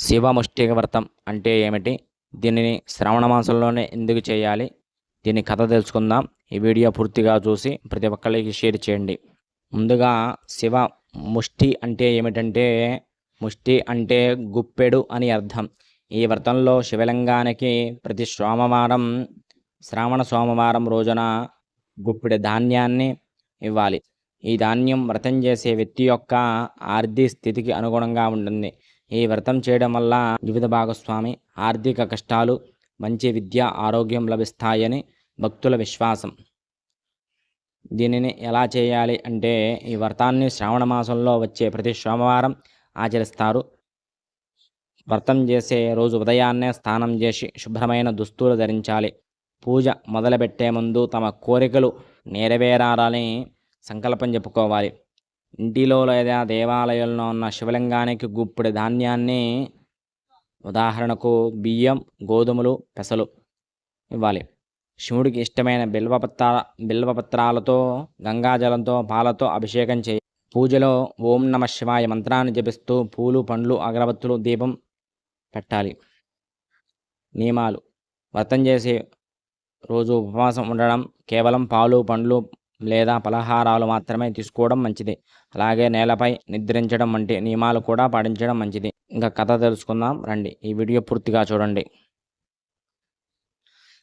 శివముష్టిక వ్రతం అంటే ఏమిటి? దీనిని శ్రవణ మాసంలోనే ఎందుకు చేయాలి? దీని కథ తెలుసుకుందాం. ఈ వీడియో పూర్తిగా చూసి ప్రతి ఒక్కరికి షేర్ చేయండి. ముందుగా శివ ముష్టి అంటే ఏమిటంటే ముష్టి అంటే గుప్పెడు అని అర్థం. ఈ వ్రతంలో శివలింగానికి ప్రతి సోమవారం శ్రావణ సోమవారం రోజున గుప్పెడు ధాన్యాన్ని ఇవ్వాలి. ఈ ధాన్యం వ్రతం చేసే వ్యక్తి యొక్క ఆర్థిక స్థితికి అనుగుణంగా ఉంటుంది. ఈ వ్రతం చేయడం వల్ల జీవిత భాగస్వామి ఆర్థిక కష్టాలు మంచి విద్య ఆరోగ్యం లభిస్తాయని భక్తుల విశ్వాసం. దీనిని ఎలా చేయాలి అంటే ఈ వ్రతాన్ని శ్రావణ మాసంలో వచ్చే ప్రతి సోమవారం ఆచరిస్తారు. వ్రతం చేసే రోజు ఉదయాన్నే స్నానం చేసి శుభ్రమైన దుస్తులు ధరించాలి. పూజ మొదలుపెట్టే ముందు తమ కోరికలు నెరవేరాలని సంకల్పం చెప్పుకోవాలి. ఇంటిలో లేదా దేవాలయంలో ఉన్న శివలింగానికి గుప్పెడు ధాన్యాన్ని ఉదాహరణకు బియ్యం గోధుమలు పెసలు ఇవ్వాలి. శివుడికి ఇష్టమైన బిల్వపత్ర బిల్వపత్రాలతో గంగాజలంతో పాలతో అభిషేకం చేయి. పూజలో ఓం నమ శివాయ మంత్రాన్ని జపిస్తూ పూలు పండ్లు అగరబత్తులు దీపం పెట్టాలి. నియమాలు. వ్రతం చేసే రోజు ఉపవాసం ఉండడం కేవలం పాలు పండ్లు లేదా పలహారాలు మాత్రమే తీసుకోవడం మంచిది. అలాగే నేలపై నిద్రించడం వంటి నియమాలు కూడా పాటించడం మంచిది. ఇంకా కథ తెలుసుకుందాం. రండి. ఈ వీడియో పూర్తిగా చూడండి.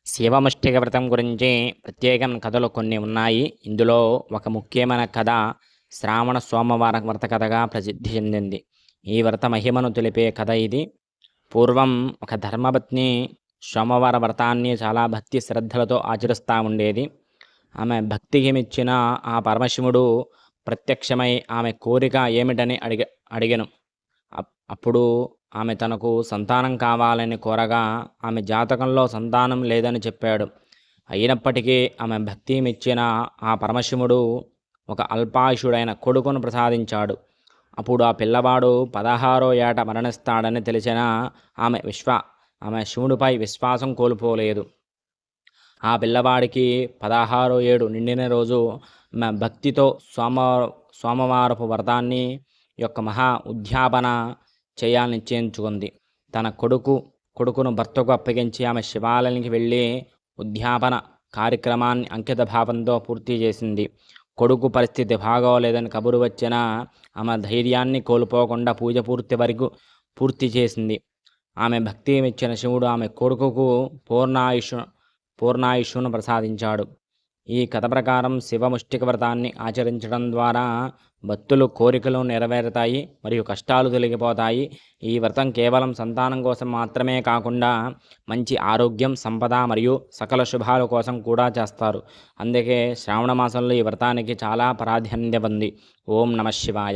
శివముష్టిక వ్రతం గురించి ప్రత్యేకం కథలు కొన్ని ఉన్నాయి. ఇందులో ఒక ముఖ్యమైన కథ శ్రావణ సోమవార వ్రత కథగా ప్రసిద్ధి చెందింది. ఈ వ్రత మహిమను తెలిపే కథ ఇది. పూర్వం ఒక ధర్మపత్ని సోమవార వ్రతాన్ని చాలా భక్తి శ్రద్ధలతో ఆచరిస్తూ ఉండేది. ఆమె భక్తికి మెచ్చిన ఆ పరమశివుడు ప్రత్యక్షమై ఆమె కోరిక ఏమిటని అడిగ అడిగను. అప్- అప్పుడు ఆమె తనకు సంతానం కావాలని కోరగా ఆమె జాతకంలో సంతానం లేదని చెప్పాడు. అయినప్పటికీ ఆమె భక్తి మెచ్చిన ఆ పరమశివుడు ఒక అల్పాయుషుడైన కొడుకును ప్రసాదించాడు. అప్పుడు ఆ పిల్లవాడు పదహారో ఏట మరణిస్తాడని తెలిసిన ఆమె విశ్వ ఆమె శివుడిపై విశ్వాసం కోల్పోలేదు. ఆ పిల్లవాడికి పదహారో ఏడు నిండిన రోజు ఆమె భక్తితో సోమ సోమవారపు వ్రతాన్ని యొక్క మహా ఉద్యాపన చేయాలని నిశ్చయించుకుంది. తన కొడుకు కొడుకును భర్తకు అప్పగించి ఆమె శివాలయానికి వెళ్ళి ఉద్యాపన కార్యక్రమాన్ని అంకిత భావంతో పూర్తి చేసింది. కొడుకు పరిస్థితి బాగోలేదని కబురు వచ్చిన ఆమె ధైర్యాన్ని కోల్పోకుండా పూజ పూర్తి వరకు పూర్తి చేసింది. ఆమె భక్తి మెచ్చిన శివుడు ఆమె కొడుకుకు పూర్ణాయుషు పూర్ణాయుష్ను ప్రసాదించాడు. ఈ కథ ప్రకారం శివముష్టిక వ్రతాన్ని ఆచరించడం ద్వారా భక్తులు కోరికలు నెరవేరుతాయి మరియు కష్టాలు తొలగిపోతాయి. ఈ వ్రతం కేవలం సంతానం కోసం మాత్రమే కాకుండా మంచి ఆరోగ్యం సంపద మరియు సకల శుభాల కోసం కూడా చేస్తారు. అందుకే శ్రావణ మాసంలో ఈ వ్రతానికి చాలా ప్రాధాన్యత ఉంది. ఓం నమ శివాయ.